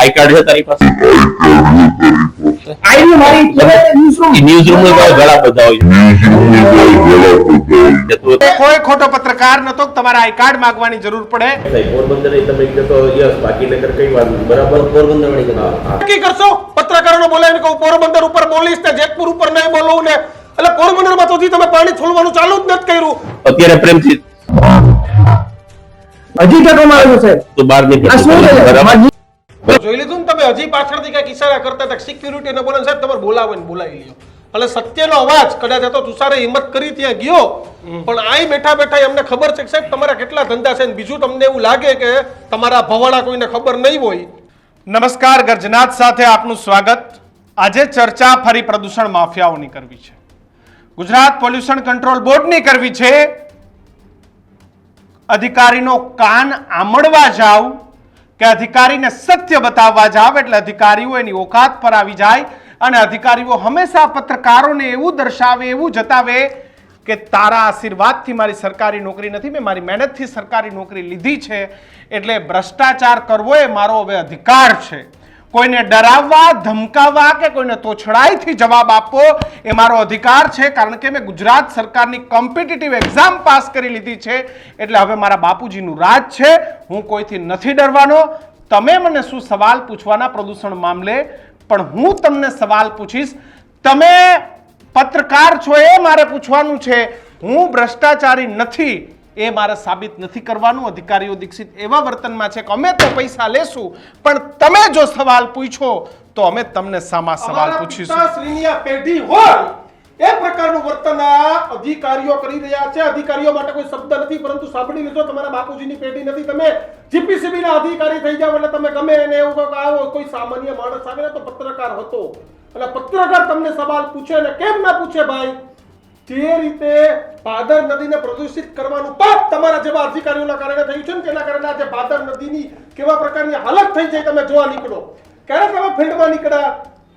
I card છે તારી પાસે? આઈડી મારી. ન્યૂઝ રૂમ ઘણા બધા હોય કોઈ ખોટો પત્રકાર નતો તમારે આઈ કાર્ડ માંગવાની જરૂર પડે? પોરબંદર તમે કીધું તો યસ બાકી નગર કઈ વાત બરાબર? પોરબંદર વાળી નક્કી કરશો? પત્રકારોને બોલાવીને કહું પોરબંદર ઉપર બોલીશ ને જેતપુર ઉપર નહીં બોલવું ને. એટલે પોરબંદરમાં તો તમે પાણી છોડવાનું ચાલુ જ નથી કર્યું. અત્યારે પ્રેમથી હજી ટકોમાં આવ્યું છે. તો બહાર નીકળ. જોઈ લીધું ને તમે? હજી પાછળથી કંઈક ઈશારા કરતા હતા. સિક્યુરિટી ને બોલે સાહેબ તમારે બોલાવો ને બોલાવી લ્યો. એટલે સત્યનો અવાજ કદાચ હતો તો તુષારે હિંમત કરી ત્યાં ગયો પણ આઈ બેઠા બેઠા એમને ખબર છે કે સાહેબ તમારા કેટલા ધંધા છે ને બીજું તમને એવું લાગે કે તમારા ભવાડા કોઈને ખબર નહીં હોય. નમસ્કાર ગર્જનાથ સાથે આપનું સ્વાગત. આજે ચર્ચા ફરી પ્રદૂષણ માફિયાઓની કરવી છે. ગુજરાત પોલ્યુશન કંટ્રોલ બોર્ડની કરવી છે. અધિકારીનો કાન આમળવા જાવ. કે અધિકારીને સત્ય બતાવવા જાવ એટલે અધિકારીઓ એની ઓકાત પર આવી જાય અને અધિકારીઓ હંમેશા પત્રકારોને એવું દર્શાવે, એવું જતાવે કે તારા આશીર્વાદથી મારી સરકારી નોકરી નથી, મેં મારી મહેનતથી સરકારી નોકરી લીધી છે, એટલે ભ્રષ્ટાચાર કરવો એ મારો હવે અધિકાર છે. કોઈને ડરાવવા, ધમકાવવા કે કોઈને તોછડાઈથી જવાબ આપવો એ મારો અધિકાર છે, કારણ કે મેં ગુજરાત સરકારની કોમ્પિટિટિવ એક્ઝામ પાસ કરી લીધી છે, એટલે હવે મારા બાપુજીનું રાજ છે, હું કોઈથી નથી ડરવાનો. તમે મને શું સવાલ પૂછવાના પ્રદૂષણ મામલે? પણ હું તમને સવાલ પૂછીશ. તમે પત્રકાર છો એ મારે પૂછવાનું છે. હું ભ્રષ્ટાચારી નથી. એ મારે સાબિત નથી કરવાનું. અધિકારીઓ દીક્ષિત એવા વર્તનમાં છે કે અમે તો પૈસા લેશું પણ તમે જો સવાલ પૂછો તો અમે તમને સામા સવાલ પૂછીશું. પેઢી હોય એ પ્રકારનું વર્તન આ અધિકારીઓ કરી રહ્યા છે. અધિકારીઓ માટે કોઈ શબ્દ નથી પરંતુ સાંભળી લીધો તમારા બાપુજીની પેઢી નથી તમે જીપીસીબી ના અધિકારી થઈ જાવ એટલે તમે ગમે એને એવું કહો કે આવો કોઈ સામાન્ય માણસ આવે ને તો પત્રકાર હતો. એટલે પત્રકાર તમને સવાલ પૂછે ને કેમ ના પૂછે ભાઈ? જે રીતે ભાદર નદીને પ્રદૂષિત કરવાનું પાપ તમારા જેવા અધિકારીઓના કારણે થયું છે ને તેના કારણે આજે ભાદર નદીની કેવા પ્રકારની હાલત થઈ જાય તમે જોવા નીકળો. ક્યારે તમે ફિલ્ડમાં નીકળ્યા?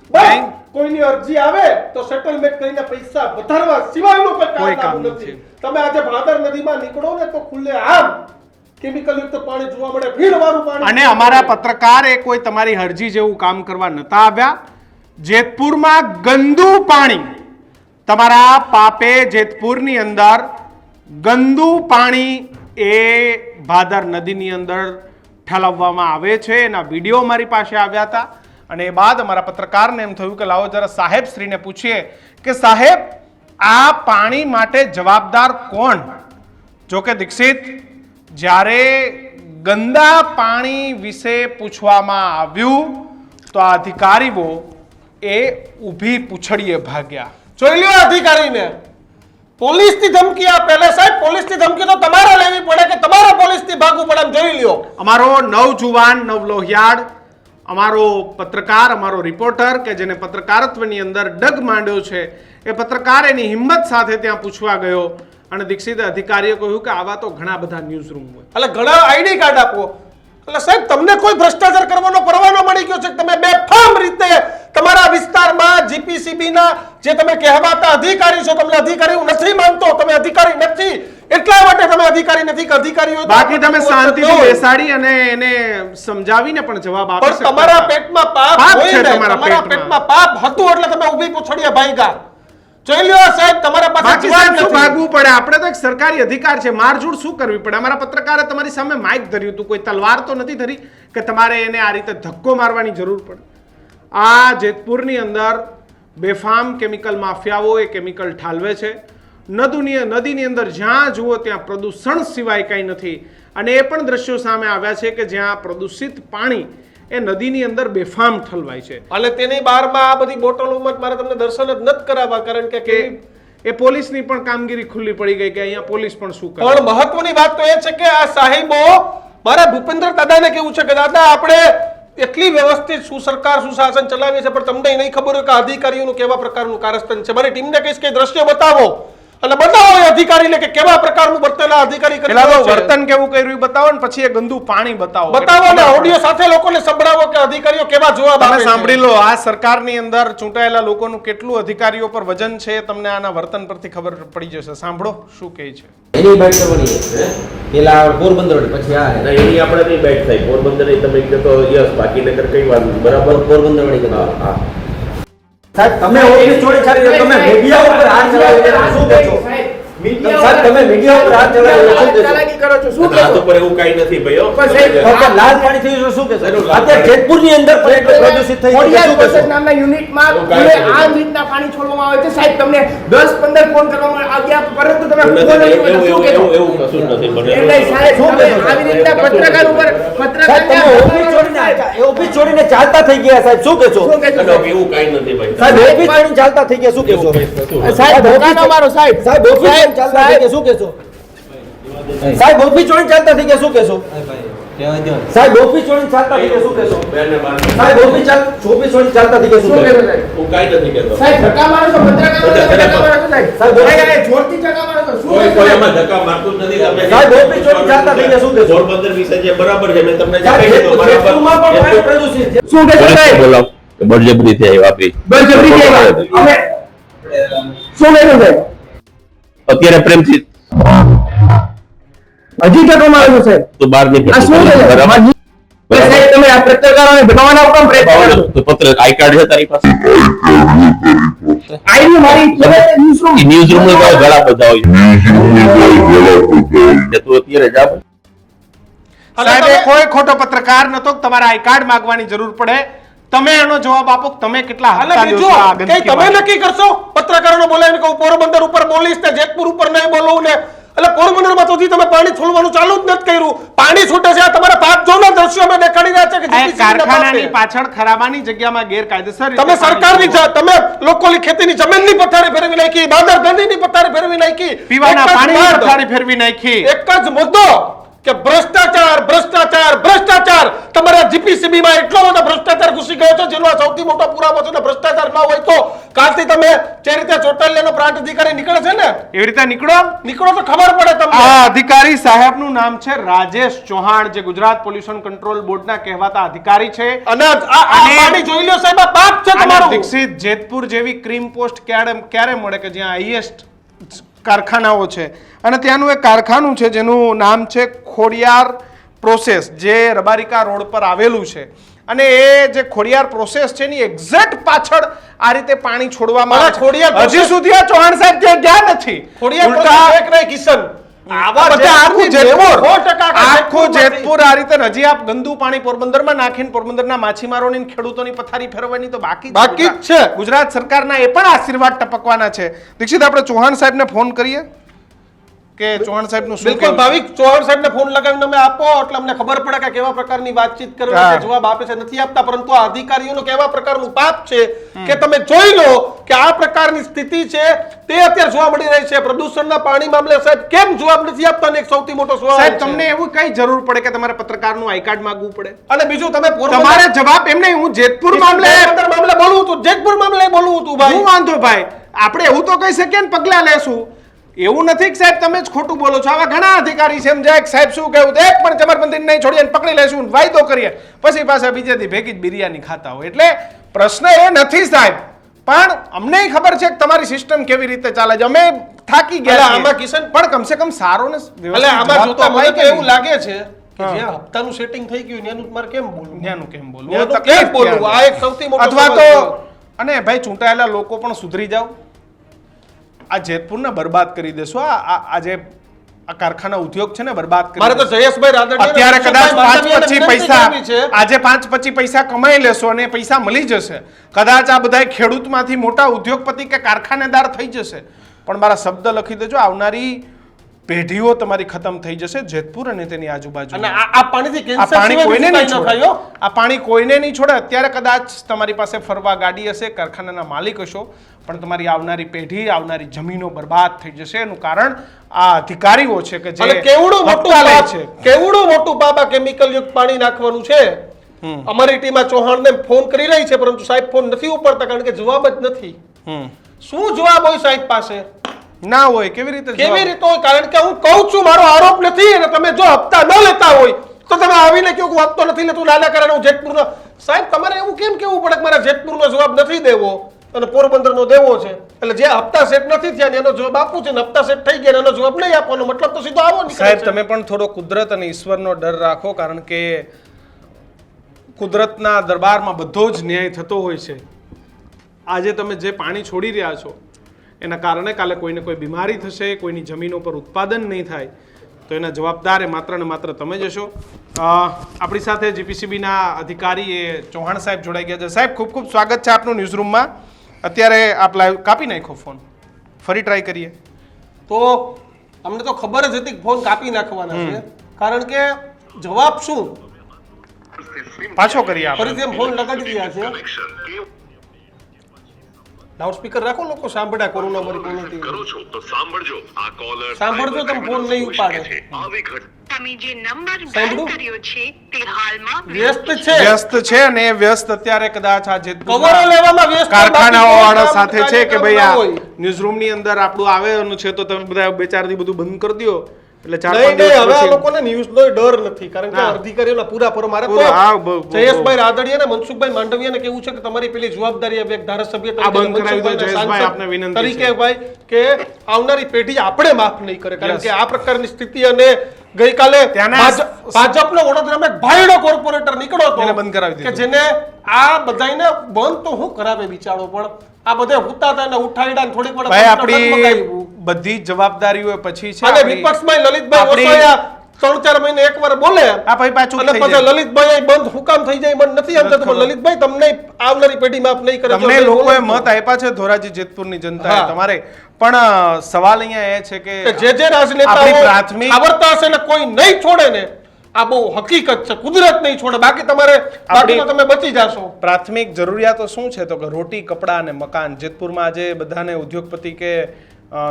બસ કોઈની અરજી આવે તો સેટલમેન્ટ કરીને પૈસા વધારવા સિવાયનું કોઈ કામ કામ નથી. તમે આજે ભાદર નદીમાં નીકળો ને તો ખુલ્લે આમ કેમિકલયુક્ત પાણી જોવા મળે ભીડવાળું પાણી અને અમારા પત્રકાર એ કોઈ તમારી હરજી જેવું કામ કરવા નતા આવ્યા. જેતપુરમાં ગંદુ પાણી તમારા પાપે જેતપુરની અંદર ગંદુ પાણી એ ભાદર નદીની અંદર ઠાલવવામાં આવે છે. એના વીડિયો મારી પાસે આવ્યા હતા અને એ બાદ અમારા પત્રકારને એમ થયું કે લાવો જરા સાહેબ શ્રીને પૂછીએ કે સાહેબ, આ પાણી માટે જવાબદાર કોણ? જોકે દીક્ષિત, જ્યારે ગંદા પાણી વિશે પૂછવામાં આવ્યું, તો આ અધિકારીઓ એ ઊભી પૂછડીએ ભાગ્યા. જોઈ લ્યો અધિકારીને. પોલીસની ધમકી આ પહેલે સાહેબ પોલીસની ધમકી તો તમારે લેવી પડે કે તમારે પોલીસથી ભાગવું પડે એમ જોઈ લ્યો. અમારો નવજુવાન નવલોહિયાળ અમારો પત્રકાર અમારો રિપોર્ટર કે જેને પત્રકારત્વની અંદર ડગ માંડ્યો છે એ પત્રકાર એની હિંમત સાથે ત્યાં પૂછવા ગયો. અને દીક્ષિત અધિકારીએ કહ્યું કે આવા તો ઘણા બધા ન્યૂઝ રૂમ હોય. એટલે ઘણા આઈડી કાર્ડ આપો. એટલે સાહેબ તમને કોઈ ભ્રષ્ટાચાર કરવાનો પરવાનો મળી ગયો છે તમે બેફામ રીતે તમારા વિસ્તારમાં જીપીસીબી ના જે તમે કહેવાતા અધિકારી છો તમને અધિકારી હું નથી માનતો તમે અધિકારી નથી. એટલા માટે તમે અધિકારી નથી કે અધિકારીઓ બાકી તમે શાંતિથી બેસાડી અને એને સમજાવીને પણ જવાબ આપો પણ તમારા પેટમાં પાપ હોય તમારા પેટમાં પાપ હતું એટલે તમે ઊભી પૂછડીએ ભાઈગા. જોઈ સાહેબ તમારા પાસે જવાબ નથી. ભાગવું પડે? આપણે તો એક સરકારી અધિકાર છે મારઝૂડ શું કરવી પડે? અમારા પત્રકારે તમારી સામે માઇક ધર્યું હતું કોઈ તલવાર તો નથી ધરી કે તમારે એને આ રીતે ધક્કો મારવાની જરૂર પડે? આ જેતપુરની અંદર બેફામ કેમિકલ માફિયાઓ એ કેમિકલ ઠાલવે છે. નદીની નદીની અંદર જ્યાં જુઓ ત્યાં પ્રદૂષણ સિવાય કંઈ નથી. અને એ પણ દ્રશ્યો સામે આવ્યા છે કે જ્યાં પ્રદૂષિત પાણી એ નદીની અંદર બેફામ ઠલવાય છે. અને તેની બારમાં આ બધી બોટલોમાં મારે તમને દર્શન જ નથી કરાવવા કારણ કે કે એ પોલીસની પણ કામગીરી ખુલ્લી પડી ગઈ કે અહીંયા પોલીસ પણ શું કરે. પણ મહત્વની વાત તો એ છે કે આ સાહેબો મારા ભૂપેન્દ્ર દાદાને કેવું છે કે દાદા આપણે એટલી વ્યવસ્થિત સુસરકાર સુશાસન ચલાવીએ છે પણ તમને નહીં ખબર હોય કે અધિકારીઓનું કેવા પ્રકારનું કારસ્તન છે. મારી ટીમને કહીશ કે દ્રશ્ય બતાવો. અને બતાવો એ અધિકારીને કે કેવા પ્રકારનું વર્તન આ અધિકારી કરી રહ્યો છે. વર્તન કેવું કર્યું એ બતાવો ને પછી એ ગંદુ પાણી બતાવો. બતાવો ને ઓડિયો સાથે લોકોને સંભળાવો કે અધિકારીઓ કેવા જવાબ આપે છે. સાંભળી લો આ સરકારની અંદર ચૂંટાયેલા લોકોનું કેટલું અધિકારીઓ પર વજન છે તમને આના વર્તન પરથી ખબર પડી જશે. સાંભળો શું કહે છે. એની બાઈક કરવાની છે. પેલા પોરબંદર પછી આ ના એની આપણે નહીં બેટ થાય. પોરબંદર તમે તો યસ બાકી નગર કઈ વાત બરાબર? પોરબંદર વાળી હા હા. સાહેબ તમે ઓફિસ છોડી છાડી તમે મીડિયા ઉપર હાથ ચલાવી શું કહો છો? સાહેબ તમે મીડિયા ઉપર હાથ ચલાવી રહ્યા છો. શું હાથ ઉપર એવું કાંઈ નથી ભાઈ પણ તમે લાલ પાણી થયું શું કહેશો? સાહેબ, અત્યારે પાણી. જેતપુરની અંદર પ્રદૂષિત થઈ છે, શું નામના યુનિટમાં એવું કાંઈ આ રીતના પાણી છોડવામાં આવે છે. સાહેબ તમને 10 15 ફોન કરવામાં આવ્યા પરંતુ તમે ફોન એવું- એવું- એવું- કશું નથી બનેલું. એટલે સાહેબ શું તમે આવી રીતના પત્રકાર ઉપર સાહેબ તમે ઓફિસ છોડીને પત્રકાર ઓફિસ છોડીને ચાલતા થઈ ગયા સાહેબ. શું કે છો એવું કાંઈ નથી ભાઈ. સાહેબ ઓફિસ છોડીને ચાલતા થઈ ગયા શું કે છો સાહેબ ધોકા ન મારો સાહેબ. સાહેબ ઓફિસ છોડીને ચાલતા થઈ ગયા શું કહેશો? સાહેબ ઓફિસ છોડીને ચાલતા થઈ ગયા શું કહેશો? કહેવા દ્યો. સાહેબ ઓફિસ છોડીને ચાલતા થઈ ગયા શું કહેશો? બેનને બાર- સાહેબ ઓફિસ ચાલ ઓફિસ છોડીને ચાલતા થઈ ગયા શું શું કહેશો? કહેશો સાહેબ? હું કાંઈ નથી કહેતો. સાહેબ ધક્કા મારો છો પત્રકારોને બધા ધક્કા મારો છો સાહેબ? સાહેબ, અરે, અરે, જોરથી ધક્કા મારો છો શું કોઈ કહેશો? કોઈ સાહેબ? એમાં ધક્કા મારતું જ નથી તમે સાહેબ, ઓફિસ છોડીને ચાલતા થઈ ગયા શું કહેશો? પોરબંદર વિશે જે બરાબર છે મેં તમને જે સાહેબ કહી દીધું, બરાબર. જેતપુરમાં પણ પાણી પ્રદૂષિત છે. શું કહેશો સાહેબ? બોલાવ બળજબરીથી આવી આપી બળજબરીથી આવ્યા. અમે શું કહેશો સાહેબ? અત્યારે પ્રેમથી હજી ટકો મારો છે. તો બહાર નહીં શું છે? સાહેબ તમે આ પત્રકારોને ભગાવવાના કેમ પ્રયત્ન કરો તો પત્ર આઈ કાર્ડ છે તારી પાસે? આઈડી મારી ન્યૂઝ. ન્યૂઝ રૂમ ઘણા બધા હોય તું અત્યારે જા સાહેબ કોઈ ખોટો પત્રકાર નતો તમારે આઈ કાર્ડ માંગવાની જરૂર પડે. તમે એનો જવાબ આપો તમે કેટલા હપ્તા કઈ તમે? નક્કી કરશો? પત્રકારોને બોલાવીને કહું પોરબંદર ઉપર બોલીશ ને જેતપુર ઉપર નહીં બોલવું ને. એટલે પોરબંદરમાં તો તમે પાણી છોડવાનું ચાલુ જ નથી કર્યું. પાણી છૂટે છે આ તમારા પાપ જોના દ્રશ્યો અમે દેખાડી રહ્યા છે કે ના કારખાનાની પાછળ ખરાબાની જગ્યામાં ગેરકાયદેસર તમે સરકારની તમે લોકોની ખેતીની જમીનની પથારી ફેરવી નાખી બાદર ગંદીની પથારી ફેરવી નાખી. પીવાના પાણીની પથારી ફેરવી નાખી. એક જ મુદ્દો. કે ભ્રષ્ટાચાર ભ્રષ્ટાચાર ભ્રષ્ટાચાર. તમારા જીપીસીબી માં એટલો બધો ભ્રષ્ટાચાર ઘૂસી ગયો છે જેનો સૌથી મોટો પુરાવો છે ને ભ્રષ્ટાચાર ના હોય તો. કાલથી તમે જે રીતે ચોટાલિયાનો પ્રાંત અધિકારી નીકળે છે ને? એવી રીતે નીકળો? નીકળો તો ખબર પડે તમને. આ અધિકારી સાહેબનું નામ છે રાજેશ ચૌહાણ જે ગુજરાત પોલ્યુશન કંટ્રોલ બોર્ડના કહેવાતા અધિકારી છે. અને આ પાણી જોઈ લો સાહેબ આ પાપ છે તમારું. દીક્ષિત જેતપુર જેવી ક્રીમ પોસ્ટ ક્યારે ક્યારે મળે કે જ્યાં હાઈએસ્ટ કારખાનાઓ છે. અને ત્યાંનું એક કારખાનું છે જેનું નામ છે ખોડિયાર પ્રોસેસ જે રબારિકા રોડ પર આવેલું છે. અને એ જે ખોડિયાર પ્રોસેસ છે એની એક્ઝેક્ટ પાછળ આ રીતે પાણી છોડવામાં આવે છે. હજી સુધી આ ચૌહાણ સાહેબ ત્યાં ગયા નથી. ખોડિયાર એક નહીં, કિશન. આખું જેતપુર. સો ટકા આખા આખું જેતપુરમાંથી. આ રીતે ને હજી આપ ગંદુ પાણી પોરબંદરમાં નાખીને પોરબંદરના માછીમારોની ખેડૂતોની પથારી ફેરવવાની તો બાકી બાકી જ છે. ગુજરાત સરકારના એ પણ આશીર્વાદ ટપકવાના છે. દીક્ષિત આપણે ચૌહાણ સાહેબને ફોન કરીએ? કે ચૌહાણ શું બિલકુલ ભાવિક ચૌહાણ સાહેબને ફોન લગાવીને અમે આપો એટલે અમને ખબર પડે કે કેવા પ્રકારની વાતચીત કરવી જવાબ આપે છે. નથી આપતા પરંતુ આ અધિકારીઓનો કેવા પ્રકારનું પાપ છે કે તમે જોઈ લો કે આ પ્રકારની સ્થિતિ છે તે અત્યારે જોવા મળી રહી છે. પ્રદૂષણના પાણી મામલે સાહેબ કેમ જવાબ નથી આપતા? એક સૌથી મોટો સવાલ સાહેબ તમને એવું કઈ જરૂર પડે કે તમારે પત્રકારનું આઈ કાર્ડ માંગવું પડે? અને બીજું તમે તમારે જવાબ એમ નહીં હું જેતપુર મામલે મામલે બોલવું હતું જેતપુર મામલે બોલવું હતું ભાઈ. હું વાંધો ભાઈ આપણે એવું તો કહી શકીએ ને પગલા લેશું. એવું નથી કે સાહેબ તમે જ ખોટું બોલો છો. આવા ઘણા અધિકારી છે એમ જાય સાહેબ શું કહેવું એક પણ જબરબંધી નહીં છોડીએ પકડી લેશું વાયદો કરીએ. પછી પાછા બીજે દી ભેગી જ બિરયાની ખાતા હોય. એટલે પ્રશ્ન એ નથી સાહેબ. પણ અમને ખબર છે કે તમારી સિસ્ટમ કેવી રીતે ચાલે છે. અમે થાકી ગયા આમાં કિશન- પણ કમસે કમ સારો ને એટલે આમાં જોતા મને તો એવું લાગે છે કે. જે હપ્તાનું સેટિંગ થઈ ગયું એનું મારે કેમ બોલવું? ન્યાનું કેમ બોલવું? તકલીફ કેમ બોલવું? આ એક સૌથી મોટો અથવા તો અને ભાઈ ચૂંટાયેલા લોકો પણ સુધરી જાવ આ જેતપુરને બરબાદ કરી દેશો. આ આ- આ કારખાના ઉદ્યોગ છે ને બરબાદ કરી મારે તો જયેશભાઈ રાદડિયાને અત્યારે કદાચ પાંચ માનવીયને પચીસ વિનંતી પૈસા આજે પાંચ પચીસ પૈસા કમાઈ લેશો અને પૈસા મળી જશે. કદાચ આ બધા ખેડૂતમાંથી મોટા ઉદ્યોગપતિ કે કારખાનેદાર થઈ જશે. પણ મારા શબ્દ લખી દેજો આવનારી પેઢીઓ તમારી ખતમ થઈ જશે જેતપુર અને તેની આજુબાજુ અને આ પાણીથી આ કેન્સર પાણી કોઈને નહીં છોડે. આ પાણી કોઈને નહીં છોડે. અત્યારે કદાચ તમારી પાસે ફરવા ગાડી હશે કારખાનાના માલિક હશો પણ તમારી આવનારી પેઢી આવનારી જમીનો બરબાદ થઈ જશે. એનું કારણ આ અધિકારીઓ છે કે જે કેવડું મોટું છે. કેવડું મોટું બાબા કેમિકલ યુક્ત પાણી નાખવાનું છે? અમારી ટીમમાં ચૌહાણને ફોન કરી રહી છે પરંતુ સાહેબ ફોન નથી ઉપાડતા કારણ કે જવાબ જ નથી. શું જવાબ હોય સાહેબ પાસે? ના હોય કેવી રીતે કેવી રીતે હોય? કારણ કે હું કહું છું મારો આરોપ નથી અને તમે જો હપ્તા ન લેતા હોય તો તમે આવીને કહો હું હપ્તો નથી લેતું લાલા કારણે હું જેતપુરનો સાહેબ તમારે એવું કેમ કેવું પડે કે મારા જેતપુરનો જવાબ નથી દેવો અને પોરબંદરનો દેવો છે? એટલે જે હપ્તા સેટ નથી થયા એનો જવાબ આપવું છે હપ્તા સેટ થઈ ગયા એનો જવાબ નહીં આપવાનો મતલબ તો સીધો આવો સાહેબ તમે પણ થોડો કુદરત અને ઈશ્વરનો ડર રાખો કારણ કે કુદરતના દરબારમાં બધો જ ન્યાય થતો હોય છે. આજે તમે જે પાણી છોડી રહ્યા છો એના કારણે કાલે કોઈને કોઈ બીમારી થશે કોઈની જમીનો પર ઉત્પાદન નહીં થાય તો એના જવાબદાર એ માત્ર ને માત્ર તમે જશો હશો. આપણી સાથે જીપીસીબીના અધિકારી એ ચૌહાણ સાહેબ જોડાઈ ગયા છે. સાહેબ ખૂબ ખૂબ સ્વાગત છે આપનું ન્યૂઝરૂમમાં. અત્યારે આપ લાઈવ કાપી નાખો ફોન. ફરી ટ્રાય કરીએ. તો અમને તો ખબર જ હતી કે ફોન કાપી નાખવાના છે. કારણ કે જવાબ શું? પાછો કરીએ ફરીથી ફોન લગાડી રહ્યા છે. લાઉડસ્પીકર રાખો લોકો સાંભળ્યા કોરોના મરી કોરોનાથી. કરો છો તો સાંભળજો. આ કોલર સાંભળજો તમે ફોન નહીં ઉપાડે. આવી ઘટ તમે જે નંબર ડાયલ કર્યો છે તે હાલમાં વ્યસ્ત છે. વ્યસ્ત છે અને વ્યસ્ત અત્યારે કદાચ આ જે કવરો લેવામાં વ્યસ્ત કારખાનાઓ વાળા સાથે છે કે ભાઈ આ ન્યૂઝ ન્યૂઝરૂમની અંદર આપણું આવે છે તો તમે બધા બે ચાર દી બધું બંધ કરી દો એટલે ચાર નહીં નહીં હવે આ લોકોને ન્યૂઝનો ડર નથી કારણ કે ના. અધિકારીઓના પૂરા પૂરા મારે જયેશભાઈ રાદડિયા ને મનસુખભાઈ માંડવિયાને કેવું છે કે તમારી પેલી જવાબદારી હવે એક ધારાસભ્ય તરીકે કરાવી દો, જયેશભાઈ, આપને વિનંતી તરીકે ભાઈ કે આવનારી પેઢી આપણે માફ નહીં કરે કારણ. કે આ પ્રકારની સ્થિતિ અને ગઈકાલે ભાજપનો વડોદરામાં એક ભાઈડો કોર્પોરેટર નીકળ્યો હતો બંધ કરાવી કે જેને આ બધાયને બંધ તો હું કરાવે બિચારો પણ આ બધે હુતા હતા ઉઠાડ્યા ને થોડીક વાર ભાઈ આપણી બધી જવાબદારીઓ પછી છે અને વિપક્ષમાં લલિતભાઈ ઓસોયા ત્રણ ચાર મહિને એકવાર બોલે. આ ભાઈ પાછું અને પછી લલિતભાઈ બંધ હુકામ થઈ જાય મને નથી સમજાતું તો લલિતભાઈ તમને આવનારી પેઢી માફ નહીં કરે તમને લોકોએ મત આપ્યા છે ધોરાજી જેતપુરની જનતાએ હા. તમારે. પણ સવાલ અહીંયા એ છે કે જે જે રાજનેતાઓ આવડતા હશે ને કોઈ નહીં છોડે ને આ બહુ હકીકત છે કુદરત નહીં છોડે બાકી તમારે બાકી તમે બચી જાશો. પ્રાથમિક જરૂરિયાતો શું છે? તો કે રોટી કપડાં અને મકાન. જેતપુરમાં આજે બધાને ઉદ્યોગપતિ કે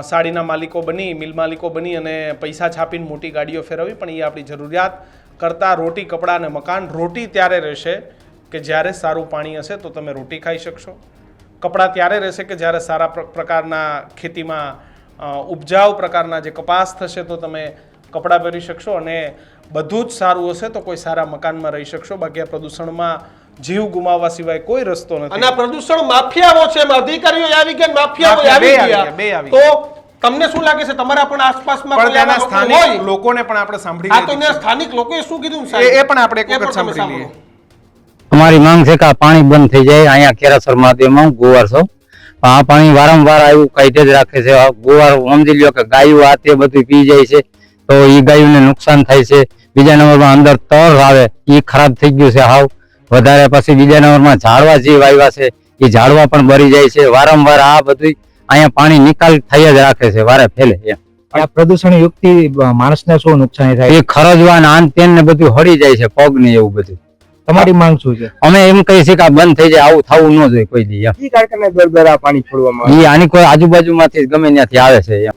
સાડીના માલિકો બની મિલ માલિકો બની અને પૈસા છાપીને મોટી ગાડીઓ ફેરવવી પણ એ આપણી જરૂરિયાત કરતાં રોટી કપડાં અને મકાન રોટી ત્યારે રહેશે કે જ્યારે સારું પાણી હશે તો તમે રોટી ખાઈ શકશો. કપડાં ત્યારે રહેશે કે જ્યારે સારા પ્ર- પ્રકારના ખેતીમાં ઉપજાવ પ્રકારના જે કપાસ થશે તો તમે કપડાં પહેરી શકશો અને બધું જ સારું હશે તો કોઈ સારા મકાનમાં રહી શકશો બાકી આ પ્રદૂષણમાં જીવ ગુમાવવા સિવાય કોઈ રસ્તો નથી. અને પ્રદૂષણ માફિયાઓ છે એમાં અધિકારીઓ આવી ગયા માફિયાઓ આવી ગયા, તો તમને શું લાગે છે તમારા પણ આસપાસમાં પણ ત્યાંના સ્થાનિક લોકોને પણ આપણે સાંભળી આ તો ત્યાં સ્થાનિક લોકોએ શું કીધું ને એ પણ આપણે એક વખત સાંભળી લઈએ. અમારી માંગ છે કે આ પાણી બંધ થઈ જાય અહીંયા કેરાસર મહાદેવમાં ગોવાર છો. આ પાણી વારંવાર આવ્યું કાઢે જ રાખે છે. આ ગોવાર સમજી લ્યો કે ગાયું આ તે બધું પી જાય છે તો એ ગાયોને નુકસાન થાય છે. બીજા નંબરમાં અંદર તર આવે એ ખરાબ થઈ ગયું છે હાવ. વધારે પછી બીજા નંબરમાં ઝાડવા જે વાવ્યા છે એ ઝાડવા પણ બરી જાય છે. વારંવાર આ બધું અહીંયા પાણી નિકાલ થઈ જ રાખે છે વારે ફેલે એમ. આ પ્રદૂષણ યુક્તિ માણસને શું નુકસાન થાય? એ ખરજવા આન તેન ને બધું હળી જાય છે પગ ને એવું બધું. તમારી માંગ શું છે? અમે એમ કહીએ છીએ કે આ બંધ થઈ જાય આવું થવું ન જોઈએ કોઈ દી એમ. દર દર આ પાણી છોડવામાં આની કોઈ આજુબાજુ માંથી ગમે ત્યાંથી આવે છે એમ.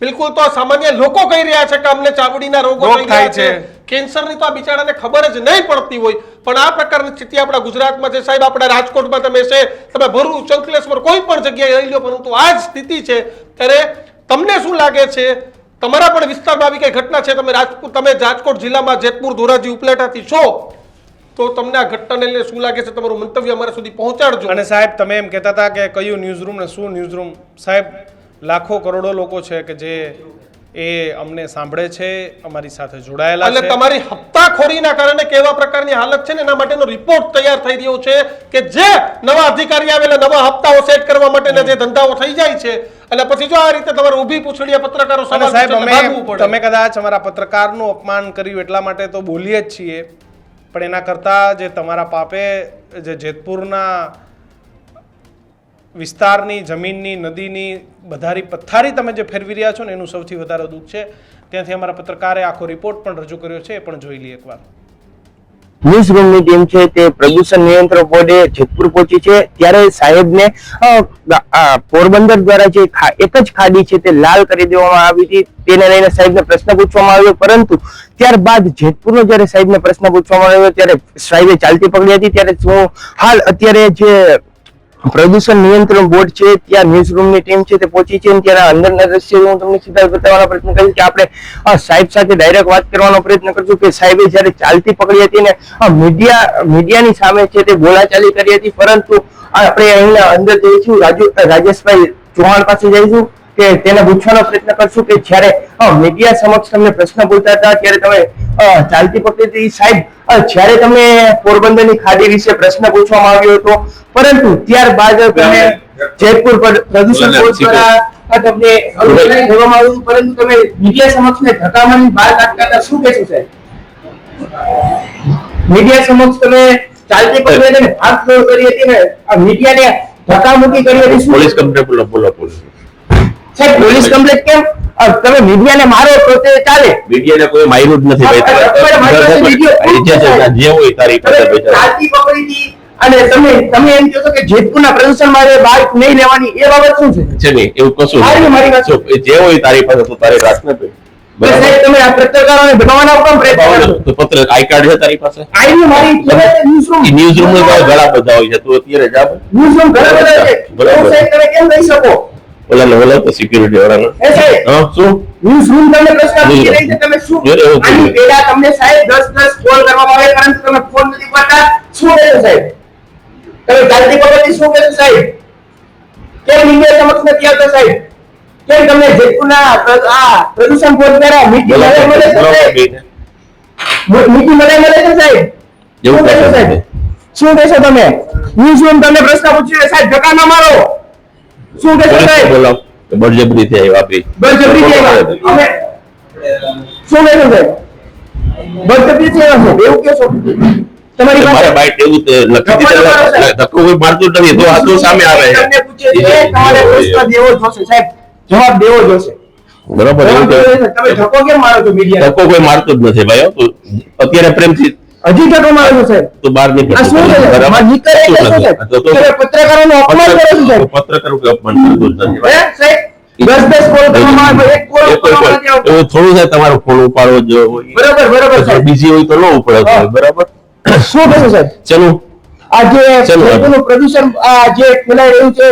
બિલકુલ તો સામાન્ય લોકો કહી રહ્યા છે કે અમને ચામડીના રોગો થાય છે. કેન્સરની તો આ બિચારાને ખબર જ નહીં પડતી હોય. પણ આ પ્રકારની સ્થિતિ આપણા ગુજરાતમાં છે. સાહેબ આપણા રાજકોટમાં તમે છે. તમે ભરૂચ ચંકલેશ્વર કોઈ પણ જગ્યાએ રહી લો પરંતુ આ જ સ્થિતિ છે. ત્યારે તમને શું લાગે છે? તમારા પણ વિસ્તારમાં આવી કઈ ઘટના છે? તમે રાજકોટ તમે રાજકોટ જિલ્લામાં જેતપુર ધોરાજી ઉપલેટાથી છો. તો તમને આ ઘટનાને લઈને શું લાગે છે? તમારું મંતવ્ય અમારા સુધી પહોંચાડજો. અને સાહેબ તમે એમ કહેતા હતા કે કયું ન્યૂઝરૂમ ને શું ન્યૂઝ રૂમ સાહેબ લાખો કરોડો લોકો છે કે જે એ અમને સાંભળે છે અમારી સાથે જોડાયેલા છે. તમારી હપ્તાખોરીના કારણે કેવા પ્રકારની હાલત છે ને એના માટેનો રિપોર્ટ તૈયાર થઈ રહ્યો છે કે જે નવા અધિકારી આવેલા નવા હપ્તાઓ સેટ કરવા માટેના જે ધંધાઓ થઈ જાય છે. અને પછી જો આ રીતે તમારે ઊભી પૂછડીયા પત્રકારો સામે સાહેબ એટલે અમે તમે કદાચ અમારા પત્રકારનું અપમાન કર્યું એટલા માટે તો બોલીએ જ છીએ. પણ એના કરતાં જે તમારા પાપે જે જેતપુરના વિસ્તારની જમીનની, નદીની, બધારી પથ્થારી તમે જે ફેરવી રહ્યા છો ને, એનું સૌથી વધારે દુઃખ છે. ત્યાંથી અમારા પત્રકારે આખો રિપોર્ટ પણ રજૂ કર્યો છે, એ પણ જોઈ લઈએ એકવાર. ન્યૂઝ રૂમની ટીમ છે તે પ્રદૂષણ નિયંત્રણ બોર્ડે જેતપુર પહોંચી છે. ત્યારે સાહેબને પોરબંદર દ્વારા જે એક જ ખાડી છે તે લાલ કરી દેવામાં આવી હતી. તેને લઈને સાહેબને પ્રશ્ન પૂછવામાં આવ્યો, પરંતુ ત્યારબાદ જેતપુરનો જ્યારે સાહેબને પ્રશ્ન પૂછવામાં આવ્યો, ત્યારે સાહેબે ચાલતી પકડી હતી. ત્યારે હાલ અત્યારે જે પ્રદૂષણ નિયંત્રણ બોર્ડ છે, ત્યાં ન્યૂઝરૂમની ટીમ છે, તે પહોંચી છે અને ત્યાંના અંદરના દ્રશ્યો હું તમને સીધા બતાવવાનો પ્રયત્ન કરીશ કે આપણે સાહેબ સાથે ડાયરેક્ટ વાત કરવાનો પ્રયત્ન કરશું કે સાહેબે જ્યારે ચાલતી પકડી હતી ને મીડિયા મીડિયાની સામે છે તે બોલાચાલી કરી હતી, પરંતુ આપણે અહીંના અંદર જઈશું, રાજુ રાજેશભાઈ ચૌહાણ પાસે જઈશું કે તેને પૂછવાનો પ્રયત્ન કરશું કે જ્યારે મીડિયા સમક્ષ તમને પ્રશ્ન પૂછતા હતા, ત્યારે તમે ચાલતી પકડતી સાહેબ જ્યારે તમે પોરબંદરની ખાડી વિશે પ્રશ્ન પૂછવામાં આવ્યો હતો પરંતુ ત્યારબાદ તમે જયપુર પર પ્રદૂષણ બોર્ડ દ્વારા તમને કરવામાં આવ્યું પરંતુ તમે મીડિયા સમક્ષ ને ધકામાની મારીને બહાર કાઢતા શું કહેશો સાહેબ? મીડિયા સમક્ષ તમે ચાલતી પકડી હાથ ફ્લોર કરી હતી ને આ મીડિયાને ધકામુકી કરી હતી પોલીસ કમ્પ્લેટ બોલો બોલો. સાહેબ પોલીસ કમ્પ્લેટ કેમ? તમે મીડિયાને મારો તો તે ચાલે. મીડિયાને કોઈ માર્યું જ નથી ભાઈ. જે- હોય તારી પકડી અને તમે તમે એમ કહો છો કે જેતપુરના પ્રદૂષણ મારે બાઇક નહીં લેવાની એ બાબત શું છે? છે નહીં એવું કશું મારી મારી વાત. જે હોય તારી પાસે તો તારી રાખ ને ભાઈ. તો સાહેબ બરાબર? તમે આ પત્રકારોને ભગાવવાનો પણ પ્રયત્ન તો પત્ર આઈ કાર્ડ છે તારી પાસે? મારી ન્યૂઝ રૂમ ન્યૂઝ રૂમ ઘણા બધા હોય છે. તું અત્યારે જા ન્યૂઝ રૂમ ઘણા બધા છે. બરાબર. તમે કેમ લઈ શકો? ઓલા લેવલ પર સિક્યુરિટી વાળાનો. એ સાહેબ હા શું? હું રૂમ તમને પ્રશ્ન પૂછી રહી છે તમે શું? આની પહેલા તમને સાહેબ 10 10 કોલ કરવામાં આવે પરંતુ તમે ફોન નથી કરતા શું કહેશો સાહેબ? તમે ચાલતી પકડતી શું કહેશો સાહેબ? કેમ મીડિયા સમક્ષ નથી આવતા સાહેબ? કેમ તમને જેતપુરના આ પ્રદૂષણ બોર્ડ દ્વારા મીટી મળે મળે છે બેને. મળે મળે છે સાહેબ? એવું શું કહેશો કહેશો સાહેબ? શું કહેશો તમે? હું શું તમને પ્રશ્ન પૂછી સાહેબ ધક્કા ના મારો. શું કહેશો છે બોલાવો કે બળજબરીથી આવી આપી બળજબરીથી આવ્યા. અમે શું કહેશો સાહેબ બળજબરીથી આવ્યા છો એવું છો? તમારી પાસે બાઈક એવું લખી દીધેલા ધક્કો કોઈ મારતું નથી. તો તો સામે આવે. છે તમને પૂછે છે તમારે પ્રશ્ન દેવો જોશે. સાહેબ જવાબ દેવો જોશે. બરાબર કે. તમે ધક્કો કેમ મારો છો મીડિયા ધક્કો કોઈ મારતો જ નથી ભાઈ અત્યારે પ્રેમથી હજી ધક્કો આવ્યો છો સાહેબ. તું બહાર નીકળ. આ શું છે? નીકળે શું પત્રકારોનું અપમાન કરે છે સાહેબ. પત્રકાર કોઈ અપમાન કરતું નથી હે સાહેબ? દસ દસ કોલ કરવામાં આવે એક કોલ એ કોઈ કરવામાં કોઈ- નથી આવતો. એવું થોડું છે તમારો ફોન ઉપાડવો જ હોય બરાબર બરાબર સાહેબ. બીજી હોય તો ન ઉપડે બરાબર? શું કહેશો સાહેબ? ચલો. આ જે ચલો. પ્રદૂષણ આ જે ફેલાઈ રહ્યું છે.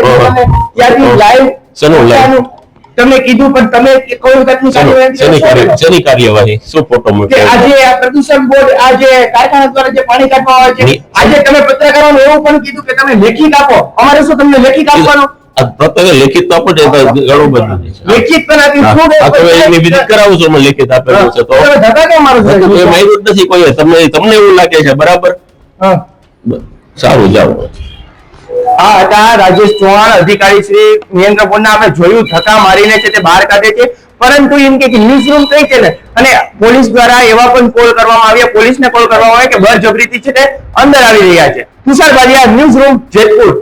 ત્યાંથી લાઈવ ચલો, live. તમે કીધું પણ તમે કોઈ જાતની કાર્યવાહી કાર્યવાહી શું ફોટો મૂક્યો આજે આ પ્રદૂષણ બોર્ડ આ જે કારખાના દ્વારા જે પાણી કાઢવામાં આવે છે આજે તમે પત્રકારોને એવું પણ કીધું કે તમે લેખિત આપો. અમારે શું તમને લેખિત આપવાનો? લેખિત તો ઘણું બધું. લેખિત કરાવું છું લેખિત આપેલું છે તો. નથી કોઈ તમને તમને એવું લાગે છે બરાબર? સારું જાઓ. આ હતા રાજેશ ચૌહાણ, અધિકારી શ્રી નિયંત્રણ બોર્ડના આપણે જોયું, ધક્કા મારીને છે તે બહાર કાઢે છે. પરંતુ એમ કે ન્યૂઝ રૂમ કઈ છે ને? અને પોલીસ દ્વારા એવા પણ કોલ કરવામાં આવ્યા. પોલીસને કોલ કરવામાં આવ્યા કે બળજબરીથી છે તે અંદર આવી રહ્યા છે. Tushar Baliya news room Jetpur.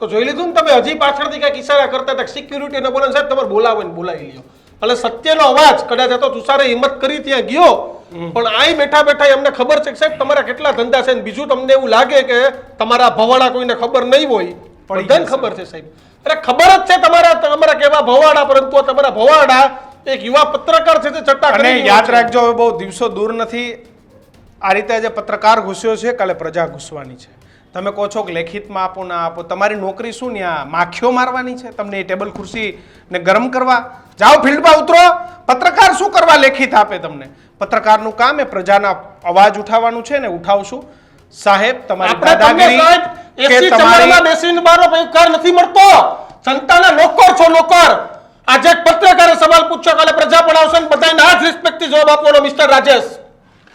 તો જોઈ લીધું ને તમે? હજી પાછળથી કઈ ઈશારા કરતા હતા સિક્યુરિટીને બોલે સાહેબ, તમારે બોલાવો ને બોલાવી લ્યો. એટલે સત્યનો અવાજ કદાચ તો તુષારે હિંમત કરી ત્યાં ગયો. પણ આય બેઠા બેઠા એમને ખબર છે કે સાહેબ તમારા કેટલા ધંધા છે ને બીજું તમને એવું લાગે કે તમારા ભવાડા કોઈને ખબર નહીં હોય. બધાને ખબર છે સાહેબ. અરે ખબર જ છે તમારા તમારા કેવા ભવાડા પરંતુ તમારા ભવાડા એક યુવા પત્રકાર છે તે ચટ્ટા અને યાદ રાખજો હવે બહુ દિવસો દૂર નથી. આ રીતે જે પત્રકાર ઘૂસ્યો છે કાલે પ્રજા ઘૂસવાની છે. તમે કહો છો કે લેખિતમાં આપો ના આપો. તમારી નોકરી શું ત્યાં માખીઓ મારવાની છે? તમને એ ટેબલ ખુરશી ને ગરમ કરવા. જાઓ ફિલ્ડમાં ઉતરો. પત્રકાર શું કરવા લેખિત આપે તમને? પત્રકારનું કામ એ પ્રજાના અવાજ ઉઠાવવાનું છે ને ઉઠાવશું. સાહેબ તમારી દાદાગીરી કે તમારી બેસીને બારો પૈકાર નથી મળતો. સંતાના નોકર છો નોકર. આજે પત્રકારે સવાલ પૂછ્યો કાલે પ્રજા પણ આવશે બધાને આ જ રિસ્પેક્ટથી જવાબ આપવાનો મિસ્ટર રાજેશ.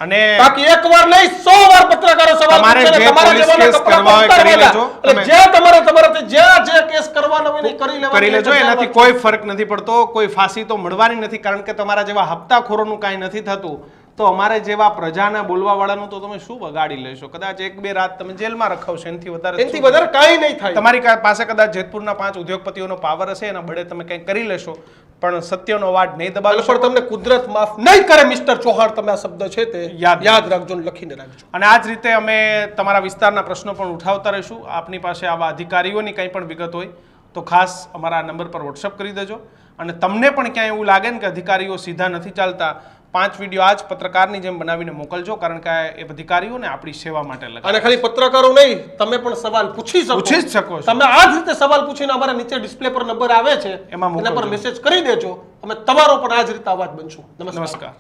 અને બાકી એક વાર નહીં સો વાર પત્રકારો સવાલ તમારે પૂછે ને જે તમારા જેવાના હોય કરી લેજો. એટલે જે તમારે તમારાથી જ્યાં જે કેસ કરવાનો હોય કરી લેવા કરી લેજો. એનાથી કોઈ ફરક નથી પડતો કોઈ ફાંસી તો મળવાની નથી કારણ કે તમારા જેવા હપ્તાખોરોનું કાંઈ નથી થતું. તો અમારે જેવા પ્રજાના બોલવા વાળાનું તો તમે શું બગાડી લેશો? કદાચ એક બે રાત તમે જેલમાં રખાવશો એનાથી વધારે એનાથી વધારે કાંઈ નહીં થાય. તમારી પાસે કદાચ જેતપુરના પાંચ ઉદ્યોગપતિઓનો પાવર હશે એના બળે તમે કંઈક કરી લેશો પણ સત્યનો વાડ નહીં દબાવી પણ તમને કુદરત માફ નહીં કરે મિસ્ટર ચૌહાણ તમે આ શબ્દ છે તે યાદ યાદ રાખજો. લખીને રાખજો. અને આ જ રીતે અમે તમારા વિસ્તારના પ્રશ્નો પણ ઉઠાવતા રહીશું. આપની પાસે આવા અધિકારીઓની કંઈ પણ વિગત હોય તો ખાસ અમારા નંબર પર વોટ્સઅપ કરી દેજો. અને તમને પણ ક્યાંય એવું લાગે ને કે અધિકારીઓ સીધા નથી ચાલતા પાંચ વીડિયો આજ પત્રકારની જેમ બનાવીને મોકલજો કારણ કે એ અધિકારીઓને આપણી સેવા માટે લગાવ્યા અને ખાલી પત્રકારો નહીં તમે પણ સવાલ પૂછી શકો. પૂછી જ શકો તમે આ જ રીતે સવાલ પૂછીને અમારા નીચે ડિસ્પ્લે પર નંબર આવે છે એમાં એના પર મેસેજ કરી દેજો અમે તમારો પણ આ જ રીતે અવાજ બનશું. નમસ્કાર.